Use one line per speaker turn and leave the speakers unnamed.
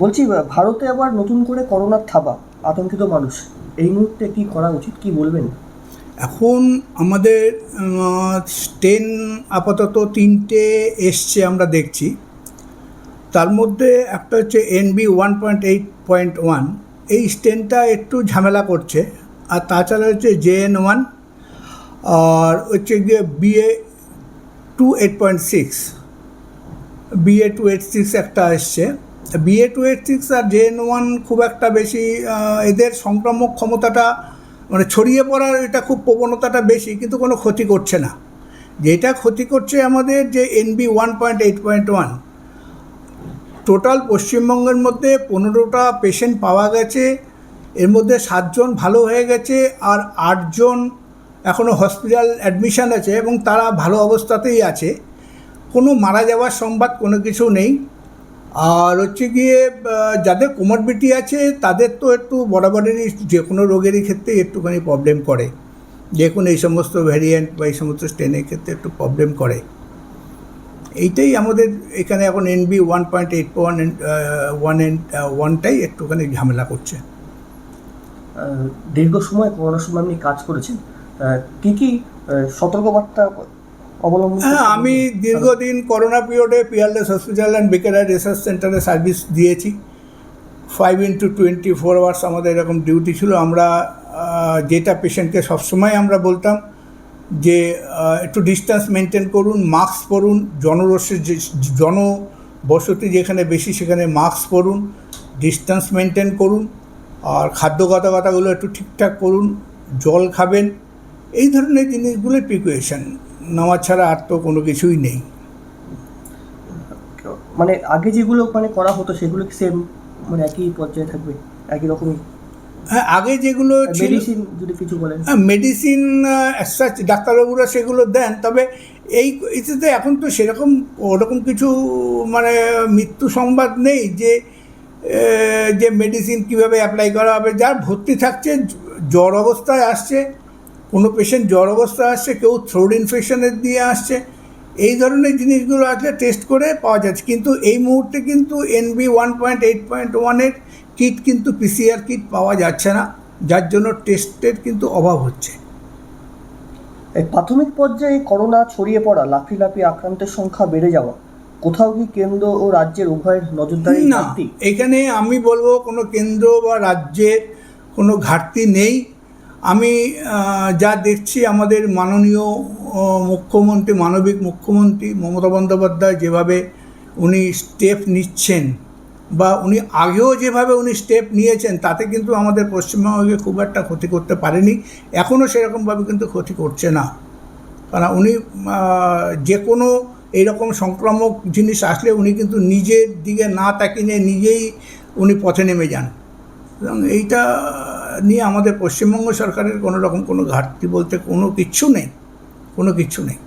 বলছি ভারতে আবার নতুন করে করোনার থাবা, আতঙ্কিত মানুষ। এই মুহূর্তে কি করা উচিত? কি বলবেন?
এখন আমাদের স্টেন আপাতত তিনটে এসছে আমরা দেখছি। তার মধ্যে একটা হচ্ছে NB one point eight point one এই স্টেনটা একটু ঝামেলা করছে। আর তাছাড়া হচ্ছে জেএন ওয়ান আর হচ্ছে গিয়ে BA two eight point six BA two eight six একটা এসছে। বিএ টু এইট সিক্স আর জেএন ওয়ান খুব একটা বেশি এদের সংক্রামক ক্ষমতাটা মানে ছড়িয়ে পড়ার এটা খুব প্রবণতাটা বেশি, কিন্তু কোনো ক্ষতি করছে না। যেটা ক্ষতি করছে আমাদের যে NB one point eight point one total পশ্চিমবঙ্গের মধ্যে পনেরোটা পেশেন্ট পাওয়া গেছে, এর মধ্যে সাতজন ভালো হয়ে গেছে, আর আটজন এখনও হসপিটাল অ্যাডমিশন আছে এবং তারা ভালো অবস্থাতেই আছে। কোনো মারা যাওয়ার সংবাদ কোনো কিছু নেই। আর হচ্ছে গিয়ে যাদের কোমরবিটি আছে, তাদের তো একটু বরাবরেরই যে কোনো রোগেরই ক্ষেত্রে একটুখানি প্রবলেম করে। যে কোনো এই সমস্ত ভ্যারিয়েন্ট বা এই সমস্ত স্টেনের ক্ষেত্রে একটু প্রবলেম করে। এইটাই আমাদের এখানে এখন NB one point eight one one N ওয়ানটাই একটুখানি ঝামেলা করছে।
দীর্ঘ সময় করোনার সময় আপনি কাজ করেছেন। কি কি সতর্কবার্তা অবলম্বন
হ্যাঁ আমি দীর্ঘদিন করোনা পিরিয়ডে Peerless hospital and Baker research সেন্টারে সার্ভিস দিয়েছি। Five into twenty four hours আমাদের এরকম ডিউটি ছিল। আমরা যেটা পেশেন্টকে সবসময় আমরা বলতাম যে একটু ডিস্টেন্স মেনটেন করুন মাস্ক পরুন জনরসের যে জনবসতি যেখানে বেশি সেখানে মাস্ক পরুন ডিস্টেন্স মেনটেন করুন আর খাদ্যগত কথাগুলো একটু ঠিকঠাক করুন জল খাবেন। এই ধরনের জিনিসগুলো প্রিকুয়েশন নেওয়া ছাড়া আর তো কোনো কিছুই নেই।
মানে আগে যেগুলো মানে করা হতো সেগুলো কি সেম মানে একই পর্যায়ে থাকবে? একই রকমই?
হ্যাঁ আগে যেগুলো
মেডিসিন যদি কিছু বলেন।
হ্যাঁ মেডিসিন ডাক্তারবাবুরা সেগুলো দেন তবে এই এতে এখন তো সেরকম ওরকম কিছু মানে মৃত্যু সংবাদ নেই যে যে মেডিসিন কীভাবে অ্যাপ্লাই করা হবে। যার ভর্তি থাকছে জ্বর অবস্থায় আসছে কোনো পেশেন্ট জ্বর অবস্থা আসছে কেউ থ্রোড ইনফেকশনের দিয়ে আসছে এই ধরনের জিনিসগুলো আসলে টেস্ট করে পাওয়া যাচ্ছে। কিন্তু এই মুহূর্তে কিন্তু NB one point eight point ওয়ানের কিট কিন্তু পিসিআর কিট পাওয়া যাচ্ছে না যার জন্য টেস্টের কিন্তু অভাব হচ্ছে।
এই প্রাথমিক পর্যায়ে করোনা ছড়িয়ে পড়া লাফি লাফি আক্রান্তের সংখ্যা বেড়ে যাওয়া কোথাও কি কেন্দ্র ও রাজ্যের উভয়ের নজরদারি
না এখানে আমি বলব কোনো কেন্দ্র বা রাজ্যের কোনো ঘাটতি নেই। আমি যা দেখছি আমাদের মাননীয় মুখ্যমন্ত্রী, মানবিক মুখ্যমন্ত্রী মমতা বন্দ্যোপাধ্যায় যেভাবে উনি স্টেপ নিচ্ছেন বা উনি আগেও যেভাবে উনি স্টেপ নিয়েছেন, তাতে কিন্তু আমাদের পশ্চিমবঙ্গকে খুব একটা ক্ষতি করতে পারেনি। এখনও সেরকমভাবে কিন্তু ক্ষতি করছে না। কারণ উনি যে কোনো এইরকম সংক্রামক জিনিস আসলে উনি কিন্তু নিজের দিকে না তাকিয়ে নিজেই উনি পথে নেমে যান। এবং এইটা নিয়ে আমাদের পশ্চিমবঙ্গ সরকারের কোনো রকম কোনো ঘাটতি বলতে কোনো কিচ্ছু নেই, কোনো কিচ্ছু নেই।